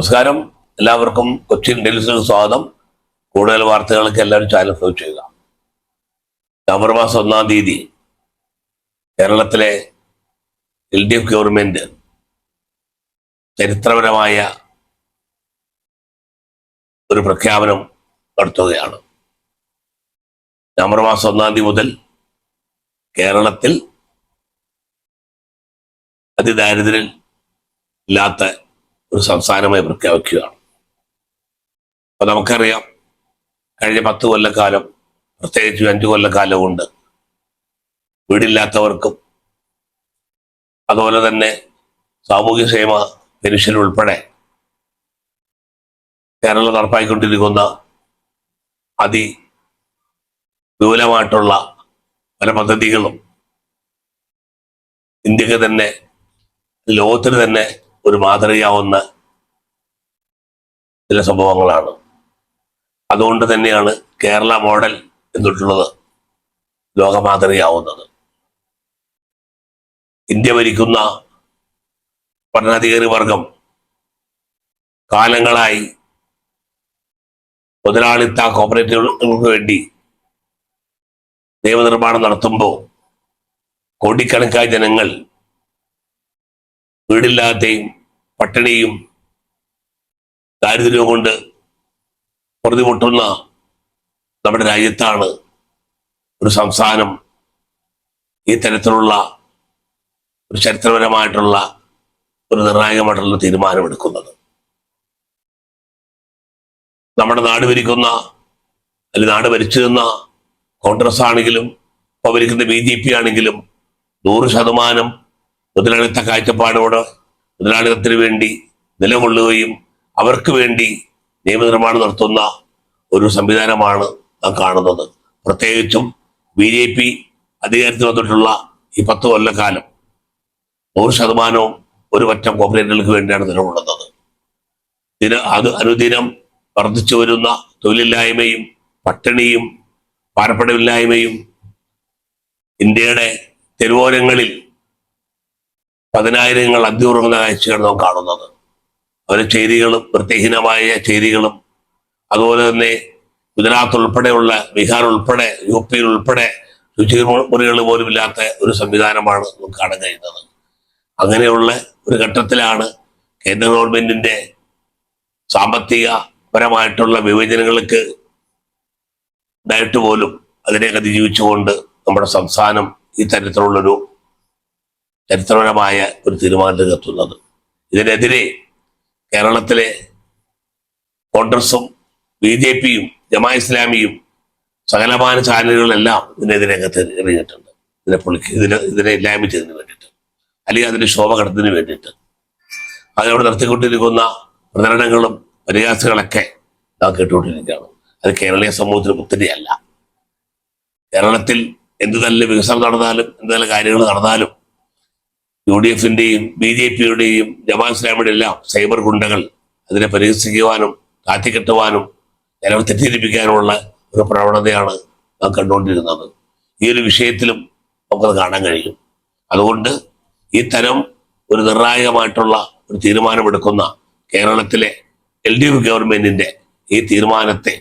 നമസ്കാരം. എല്ലാവർക്കും കൊച്ചിൻ ഡെലിസിന് സ്വാഗതം. കൂടുതൽ വാർത്തകൾക്ക് എല്ലാവരും ചാനൽ ഫോളോ ചെയ്യുക. നവംബർ മാസം ഒന്നാം തീയതി കേരളത്തിലെ എൽ ഡി എഫ് ഗവൺമെന്റ് ചരിത്രപരമായ ഒരു പ്രഖ്യാപനം നടത്തുകയാണ്. നവംബർ മാസം ഒന്നാം തീയതി മുതൽ കേരളത്തിൽ അതിദാരിദ്ര്യം ഇല്ലാത്ത ഒരു സംസ്ഥാനമായി പ്രഖ്യാപിക്കുകയാണ് അപ്പൊ നമുക്കറിയാം കഴിഞ്ഞ പത്ത് കൊല്ലക്കാലം പ്രത്യേകിച്ച് അഞ്ചു കൊല്ലക്കാലം കൊണ്ട് വീടില്ലാത്തവർക്കും അതുപോലെ തന്നെ സാമൂഹ്യക്ഷേമ പെൻഷൻ ഉൾപ്പെടെ കേരളം നടപ്പാക്കിക്കൊണ്ടിരിക്കുന്ന അതി വിപുലമായിട്ടുള്ള പല പദ്ധതികളും ഇന്ത്യയ്ക്ക് തന്നെ ലോകത്തിന് തന്നെ ഒരു മാതൃകയാവുന്ന ചില സംഭവങ്ങളാണ്. അതുകൊണ്ട് തന്നെയാണ് കേരള മോഡൽ എന്നിട്ടുള്ളത് ലോകമാതൃകയാവുന്നത് ഇന്ത്യ ഭരിക്കുന്ന ഭരണാധികാരി വർഗം കാലങ്ങളായി മുതലാളിത്ത കോപ്പറേറ്റീവുകൾക്ക് വേണ്ടി നിയമനിർമ്മാണം നടത്തുമ്പോൾ കോടിക്കണക്കായ ജനങ്ങൾ വീടില്ലാതെയും പട്ടിണിയും ദാരിദ്ര്യവും കൊണ്ട് പ്രതിമുട്ടുന്ന നമ്മുടെ രാജ്യത്താണ് ഒരു സംസ്ഥാനം ഈ തരത്തിലുള്ള ഒരു ചരിത്രപരമായിട്ടുള്ള ഒരു നിർണായകമായിട്ടുള്ള തീരുമാനമെടുക്കുന്നത്. നമ്മുടെ നാട് ഭരിക്കുന്ന അല്ലെങ്കിൽ നാട് ഭരിച്ചിരുന്ന കോൺഗ്രസ് ആണെങ്കിലും ഇപ്പൊ ഭരിക്കുന്ന ബി ജെ പി ആണെങ്കിലും നൂറ് ശതമാനം മുതലെടുത്ത കാഴ്ചപ്പാടോടെ മുതലാളിത്തത്തിന് വേണ്ടി നിലകൊള്ളുകയും അവർക്ക് വേണ്ടി നിയമനിർമ്മാണം നടത്തുന്ന ഒരു സംവിധാനമാണ് നാം കാണുന്നത്. പ്രത്യേകിച്ചും ബി ജെ പി അധികാരത്തിൽ വന്നിട്ടുള്ള ഈ പത്ത് കൊല്ലക്കാലം നൂറ് ശതമാനവും ഒരു പറ്റം കോപ്പറേറ്റുകൾക്ക് വേണ്ടിയാണ് നിലകൊള്ളുന്നത്. ദിന അത് അനുദിനം വർദ്ധിച്ചു വരുന്ന തൊഴിലില്ലായ്മയും പട്ടിണിയും പാർപ്പിടമില്ലായ്മയും ഇന്ത്യയുടെ തെരുവോരങ്ങളിൽ പതിനായിരങ്ങൾ അന്തിയുറങ്ങുന്ന കാഴ്ചയാണ് നാം കാണുന്നത്. അവരെ ചേരികളും വൃത്തിഹീനമായ ചേരികളും അതുപോലെ തന്നെ ഗുജറാത്ത് ഉൾപ്പെടെയുള്ള ബീഹാർ ഉൾപ്പെടെ യു പിയിൽ ഉൾപ്പെടെ ശുചിമുറികൾ പോലും ഇല്ലാത്ത ഒരു സംവിധാനമാണ് നമുക്ക് കാണാൻ കഴിയുന്നത്. അങ്ങനെയുള്ള ഒരു ഘട്ടത്തിലാണ് കേന്ദ്ര ഗവൺമെന്റിന്റെ സാമ്പത്തിക പരമായിട്ടുള്ള വിവേചനങ്ങൾക്ക് ഉണ്ടായിട്ട് പോലും അതിനെ അതിജീവിച്ചുകൊണ്ട് നമ്മുടെ സംസ്ഥാനം ഈ തരത്തിലുള്ളൊരു ചരിത്രപരമായ ഒരു തീരുമാനത്തിൽ എത്തുന്നത് ഇതിനെതിരെ കേരളത്തിലെ കോൺഗ്രസും ബി ജെ പിയും ജമാ ഇസ്ലാമിയും സകലമാന ചാനലുകളെല്ലാം ഇതിനെതിരെ ഇറങ്ങിയിട്ടുണ്ട്. ഇതിനെ പൊളിക്ക് ഇതിനെ ഇതിനെ ഇല്ലായ്മ ചെയ്തതിന് വേണ്ടിയിട്ട്. അല്ലെങ്കിൽ അതിന്റെ ശോഭ കടത്തിന് വേണ്ടിയിട്ട്. അതിനോട് നടത്തിക്കൊണ്ടിരിക്കുന്ന പ്രചരണങ്ങളും പരിഹാസങ്ങളൊക്കെ നാം കേട്ടുകൊണ്ടിരിക്കുകയാണ്. അത് കേരളീയ സമൂഹത്തിന് പുത്തിരിയല്ല കേരളത്തിൽ എന്ത് നല്ല വികസനം നടന്നാലും എന്ത് നല്ല കാര്യങ്ങൾ നടന്നാലും യു ഡി എഫിന്റെയും ബി ജെ പിയുടെയും ജമാ ഇസ്ലാമിയുടെ എല്ലാം സൈബർ ഗുണ്ടകൾ അതിനെ പരിഹസിക്കുവാനും കാത്തിക്കെട്ടുവാനും ജനങ്ങൾ തെറ്റിദ്ധരിപ്പിക്കാനുമുള്ള ഒരു പ്രവണതയാണ് നാം കണ്ടുകൊണ്ടിരുന്നത്. ഈ ഒരു വിഷയത്തിലും നമുക്കത് കാണാൻ കഴിയും. അതുകൊണ്ട് ഈ തരം ഒരു നിർണായകമായിട്ടുള്ള ഒരു തീരുമാനമെടുക്കുന്ന കേരളത്തിലെ എൽ ഡി എഫ് ഗവൺമെന്റിന്റെ ഈ തീരുമാനത്തെ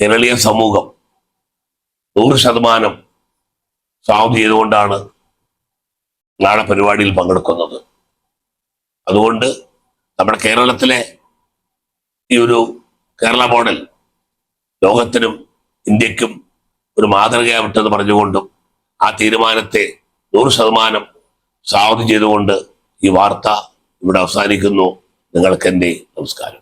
കേരളീയ സമൂഹം നൂറ് ശതമാനം സ്വാഗതം ചെയ്തുകൊണ്ടാണ് നാളെ പരിപാടിയിൽ പങ്കെടുക്കുന്നത്. അതുകൊണ്ട് നമ്മുടെ കേരളത്തിലെ ഈ ഒരു കേരള മോഡൽ ലോകത്തിനും ഇന്ത്യക്കും ഒരു മാതൃകയാവട്ടെന്ന് പറഞ്ഞുകൊണ്ടും ആ തീരുമാനത്തെ നൂറ് ശതമാനം സ്വാഗതം ചെയ്തുകൊണ്ട് ഈ വാർത്ത ഇവിടെ അവസാനിക്കുന്നു. നിങ്ങൾക്ക് എന്റെ നമസ്കാരം.